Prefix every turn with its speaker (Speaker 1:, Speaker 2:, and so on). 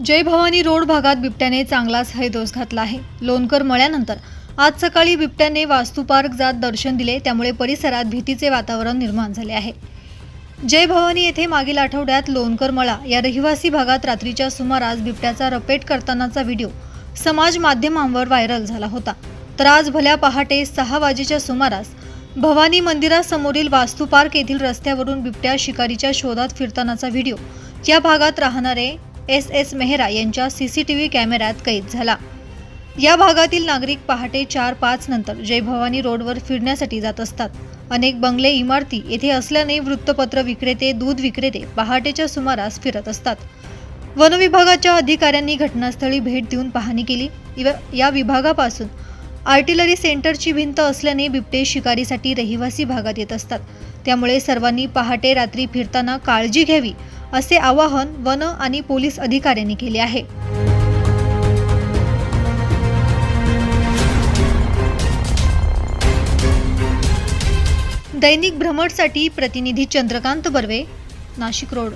Speaker 1: जय Bhavani road भागात बिबट्याने चांगलाच हैदोस घातला आहे. लोणकर मळ्यानंतर आज सकाळी बिबट्याने वास्तू पार्क जात दर्शन दिले त्यामुळे परिसरात भीतीचे वातावरण निर्माण झाले आहे. जय भवानी येथे मागील आठवड्यात लोणकर मळा या रहिवासी भागात रात्रीच्या सुमारास बिबट्याचा रपेट करतानाचा व्हिडिओ समाज माध्यमांवर व्हायरल झाला होता. तर आज भल्या पहाटे सहा वाजेच्या सुमारास भवानी मंदिरासमोरील वास्तू पार्क येथील रस्त्यावरून बिबट्या शिकारीच्या शोधात फिरतानाचा व्हिडिओ या भागात राहणारे एस एस मेहरा यांच्या सी सी टी व्ही कॅमेऱ्यात कैद झाला. या भागातील नागरिक पहाटे चार पाच नंतर जय भवानी रोडवर फिरण्यासाठी जात असतात. अनेक बंगले इमारती येथे असल्याने वृत्तपत्र विक्रेते दूध विक्रेते पहाटेच्या सुमारास फिरत असतात. वनविभागाच्या अधिकाऱ्यांनी घटनास्थळी भेट देऊन पाहणी केली. इव- या विभागापासून आर्टिलरी सेंटरची भिंत असल्याने बिबटे शिकारीसाठी रहिवासी भागात येत असतात. त्यामुळे सर्वांनी पहाटे रात्री फिरताना काळजी घ्यावी असे आवाहन वन आणि पोलीस अधिकाऱ्यांनी केले आहे. दैनिक भ्रमणसाठी प्रतिनिधी चंद्रकांत बर्वे नाशिक रोड.